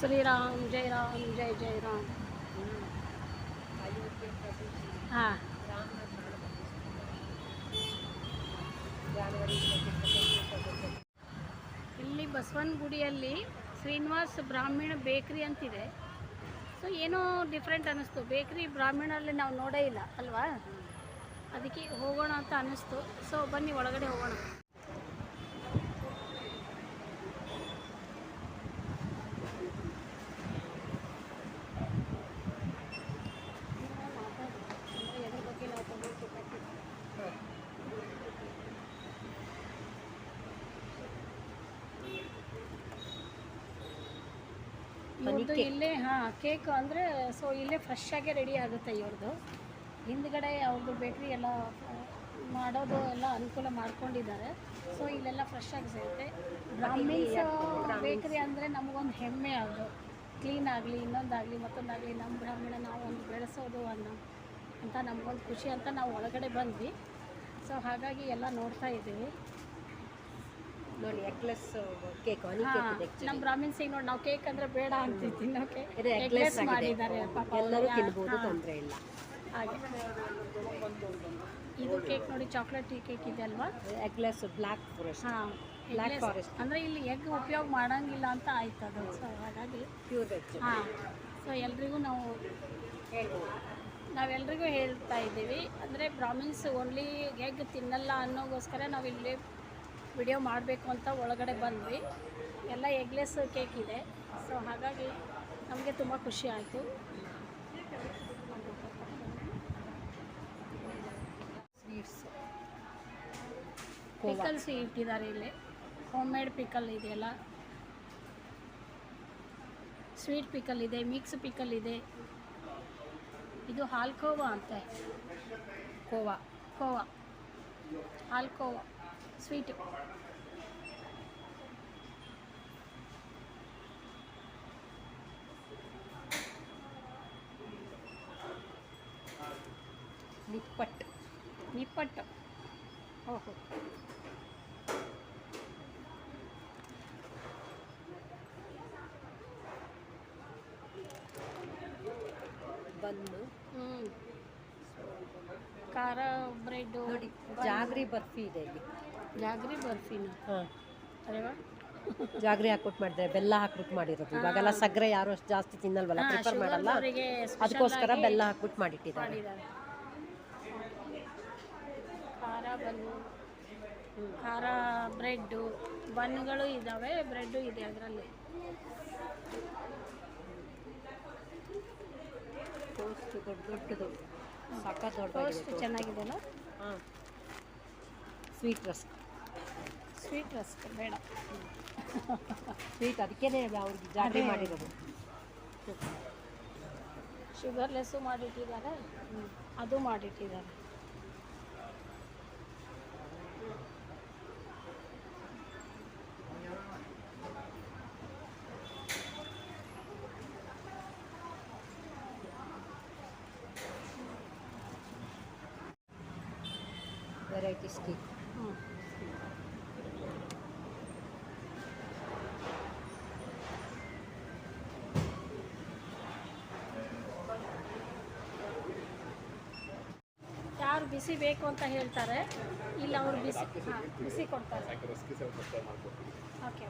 ಶ್ರೀರಾಮ್ ಜೈ ರಾಮ್ ಜೈ ಜೈ ರಾಮ್ ಹಾಂ. ಇಲ್ಲಿ ಬಸವನ ಗುಡಿಯಲ್ಲಿ ಶ್ರೀನಿವಾಸ್ ಬ್ರಾಹ್ಮಣ ಬೇಕ್ರಿ ಅಂತಿದೆ. ಸೊ ಏನೋ ಡಿಫ್ರೆಂಟ್ ಅನ್ನಿಸ್ತು. ಬೇಕ್ರಿ ಬ್ರಾಹ್ಮಣಲ್ಲಿ ನಾವು ನೋಡೇ ಇಲ್ಲ, ಅಲ್ವಾ? ಅದಕ್ಕೆ ಹೋಗೋಣ ಅಂತ ಅನ್ನಿಸ್ತು. ಸೊ ಬನ್ನಿ, ಒಳಗಡೆ ಹೋಗೋಣ. ಇವ್ರದ್ದು ಇಲ್ಲೇ ಹಾಂ ಕೇಕ್ ಅಂದರೆ ಸೊ ಇಲ್ಲೇ ಫ್ರೆಶ್ ಆಗೇ ರೆಡಿ ಆಗುತ್ತೆ ಇವ್ರದ್ದು ಹಿಂದ್ಗಡೆ ಅವ್ರದ್ದು ಬೇಕ್ರಿ ಎಲ್ಲ ಮಾಡೋದು ಎಲ್ಲ ಅನುಕೂಲ ಮಾಡ್ಕೊಂಡಿದ್ದಾರೆ. ಸೊ ಇಲ್ಲೆಲ್ಲ ಫ್ರೆಶ್ ಆಗಿ ಸಿಗುತ್ತೆ. ಬ್ರಾಹ್ಮಿನ್ಸ್ ಬೇಕ್ರಿ ಅಂದರೆ ನಮಗೊಂದು ಹೆಮ್ಮೆ ಅವರು ಕ್ಲೀನ್ ಆಗಲಿ ಇನ್ನೊಂದಾಗಲಿ ಮತ್ತೊಂದಾಗಲಿ ನಮ್ಮ ಬ್ರಾಹ್ಮಣ ನಾವು ಒಂದು ಬೆಳೆಸೋದು ಅನ್ನೋ ಅಂತ ನಮಗೊಂದು ಖುಷಿ ಅಂತ ನಾವು ಒಳಗಡೆ ಬಂದ್ವಿ. ಸೊ ಹಾಗಾಗಿ ಎಲ್ಲ ನೋಡ್ತಾ ಇದ್ದೀವಿ. ನೋಡಿ ಎಗ್ಲೆಸ್ ಕೇಕ್ ಹನಿ ಕೇಕ್ ಇದೆ actually. ನಮ್ಮ ಬ್ರಾಹ್ಮಿನ್ಸಿಗೆ ನೋಡಿ ನಾವು ಕೇಕ್ ಅಂದ್ರೆ ಬೇಡ ಅಂತಿದ್ವಿ ಇದು ಎಗ್ಲೆಸ್ ಮಾಡಿದ್ದಾರೆ ಪಾಪ ಎಲ್ಲರೂ ಅವ್ರು. ತಿನ್ಬೋದು ಹಾ, ತೊಂದರೆ ಇಲ್ಲ. ಹಾಗೆ. ಇದು ಕೇಕ್ ನೋಡಿ ಚಾಕ್ಲೇಟ್ ಕೇಕ್ ಇದೆ ಅಲ್ವಾ? ಎಗ್ಲೆಸ್ ಬ್ಲ್ಯಾಕ್ ಫಾರೆಸ್ಟ್ ಹಾ Black eggless. forest. ಅಂದ್ರೆ ಇಲ್ಲಿ ಎಗ್ ಉಪಯೋಗ ಮಾಡಂಗಿಲ್ಲ ಅಂತ ಆಯ್ತು ಅದು ಸೊ ಹಾಗಾಗಿ ಪ್ಯೂರ್ ವೆಜ್ ಹಾ ಸೊ ಎಲ್ರಿಗೂ ನಾವು ಹೇಳ್ಬೋದು. ನಾವೆಲ್ರಿಗೂ ಹೇಳ್ತಾ ಇದ್ದೀವಿ ಅಂದರೆ ಬ್ರಾಹ್ಮಿನ್ಸ್ ಓನ್ಲಿ ಎಗ್ ತಿನ್ನಲ್ಲ ಅನ್ನೋಗೋಸ್ಕರ ನಾವು ಇಲ್ಲಿ ವಿಡಿಯೋ ಮಾಡಬೇಕು ಅಂತ ಒಳಗಡೆ ಬಂದ್ವಿ. ಎಲ್ಲ ಎಗ್ಲೆಸ್ ಕೇಕ್ ಇದೆ. ಸೊ ಹಾಗಾಗಿ ನಮಗೆ ತುಂಬ ಖುಷಿ ಆಯಿತು. ಸ್ವೀಟ್ಸ್ ಪಿಕಲ್ಸ್ ಇಟ್ಟಿದ್ದಾರೆ ಇಲ್ಲಿ. ಹೋಮ್ ಮೇಡ್ ಪಿಕಲ್ ಇದೆಯಲ್ಲ. ಸ್ವೀಟ್ ಪಿಕಲ್ ಇದೆ ಮಿಕ್ಸ್ ಪಿಕಲ್ ಇದೆ. ಇದು ಹಾಲ್ಕೋವಾ ಅಂತೆ. ಕೋವಾ. ಕೋವಾ. ಹಾಲ್ಕೋವಾ ಸ್ವೀಟು ನಿಪ್ಪಟ್ ನಿಪ್ಪಟ್ಟು ಓಹೋ ಬನ್ನು ಹ್ಞೂ ಖಾರ ಬ್ರೆಡ್ಡು. ನೋಡಿ ಜಾಗ್ರಿ ಬರ್ಫಿ ಇದೆ ಇಲ್ಲಿ. ಜಾಗ್ರಿ ಬರ್ಫಿನ? ಹಾಂ. ಅರೆ ವಾ. ಜಾಗ್ರಿ ಹಾಕ್ಬಿಟ್ಟು ಮಾಡಿದ್ರೆ ಬೆಲ್ಲ ಹಾಕ್ಬಿಟ್ಟು ಮಾಡಿರೋದು. ಇವಾಗೆಲ್ಲ ಸಕ್ಕರೆ ಯಾರು ಅಷ್ಟು ಜಾಸ್ತಿ ತಿನ್ನಲ್ವಲ್ಲ ಪ್ರಿಫರ್ ಮಾಡಲ್ಲ. ಅದಕ್ಕೋಸ್ಕರ ಬೆಲ್ಲ ಹಾಕ್ಬಿಟ್ಟು ಮಾಡಿಟ್ಟಿದ್ದಾರೆ. ಖಾರ ಬನ್ನು ಖಾರ ಬ್ರೆಡ್ಡು ಬನ್ಗಳು ಇದ್ದಾವೆ ಬ್ರೆಡ್ಡು ಇದೆ ಅದರಲ್ಲಿ. ಟೋಸ್ಟ್ ದೊಡ್ಡ ದೊಡ್ಡದು. ಸಖತ್ ದೊಡ್ಡದಾಗಿದೆ ಚೆನ್ನಾಗಿದೆಯಲ್ಲ ಹಾಂ. ಸ್ವೀಟ್ ರಸ್ಕ್ ಸ್ವೀಟ್ ರಸ್ಕ್ ಬೇಡ. ಸ್ವೀಟ್ ಅದಕ್ಕೇನೆ ಅವ್ರಿಗೆ ಜಾತ್ರೆ ಮಾಡಿರೋದು. ಶುಗರ್ಲೆಸ್ಸು ಮಾಡಿಟ್ಟಿದ್ದಾರೆ. ಅದು ಮಾಡಿಟ್ಟಿದ್ದಾರೆ. ವೆರೈಟೀಸ್ ಕೇಕ್ ಹ್ಞೂ ಯಾರು ಬಿಸಿ ಬೇಕು ಅಂತ ಹೇಳ್ತಾರೆ ಇಲ್ಲ ಅವ್ರು ಬಿಸಿ ಹಾಂ ಬಿಸಿ ಕೊಡ್ತಾರೆ. ಓಕೆ.